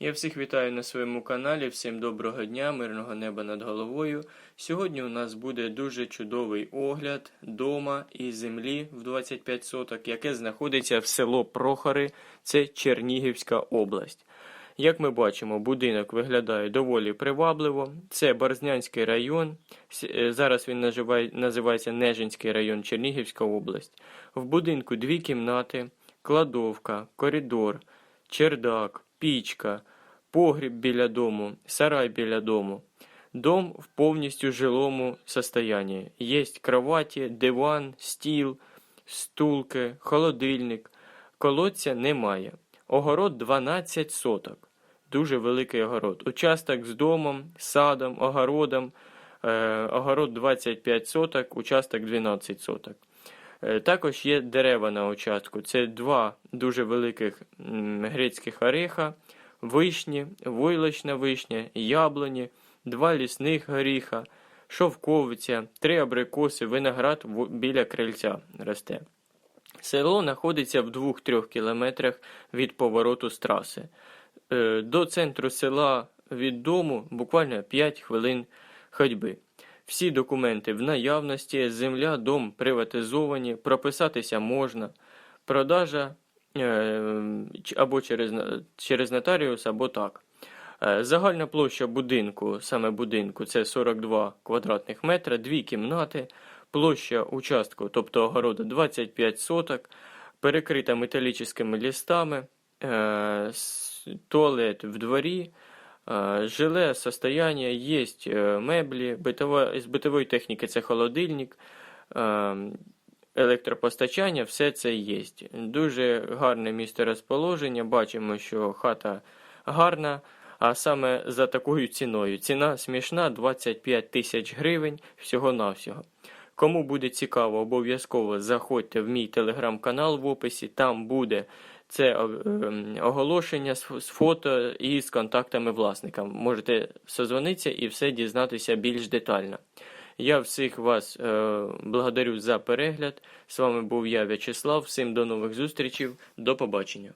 Я всіх вітаю на своєму каналі. Всім доброго дня, мирного неба над головою. Сьогодні у нас буде дуже чудовий огляд дома і землі в 25 соток, яке знаходиться в село Прохори, це Чернігівська область. Як ми бачимо, будинок виглядає доволі привабливо. Це Борзнянський район. Е, Зараз він називається Нежинський район, Чернігівська область. В будинку дві кімнати, кладовка, коридор, чердак, пічка, погріб біля дому, сарай біля дому. Дом в повністю жилому состоянии. Есть кроваті, диван, стіл, стулки, холодильник. Колодця немає. Огород 12 соток. Дуже великий огород. Участок з домом, садом, огородом. Е, огород 25 соток, участок 12 соток. Е, Також є дерева на участку. Це два дуже великих грецьких ореха, вишні, войлочна вишня, яблуні, два лісних горіха, шовковиця, три абрикоси, виноград біля крильця росте. Село знаходиться в 2-3 кілометрах від повороту з траси. Е, До центру села від дому буквально 5 хвилин ходьби. Всі документи в наявності, земля, дом приватизовані, прописатися можна. Продажа е, або через, через нотаріус, або так. Е, Загальна площа будинку, саме будинку, це 42 квадратних метра, дві кімнати, площа участку, тобто огороду 25 соток, перекрита металічними лістами, е, туалет в дворі, е, жиле состояние, є е, меблі, битова, з битової техніки це холодильник, е, електропостачання, все це є. Дуже гарне місце розположення. Бачимо, що хата гарна, а саме за такою ціною. Ціна смішна 25 тисяч гривень всього-навсього. Кому буде цікаво, обов'язково заходьте в мій телеграм-канал в описі, там буде це е, ем, оголошення з фото і з контактами власника. Можете созвонитися і все дізнатися більш детально. Я всіх вас е, благодарю за перегляд. З вами був я, В'ячеслав. Всім до нових зустрічей. До побачення.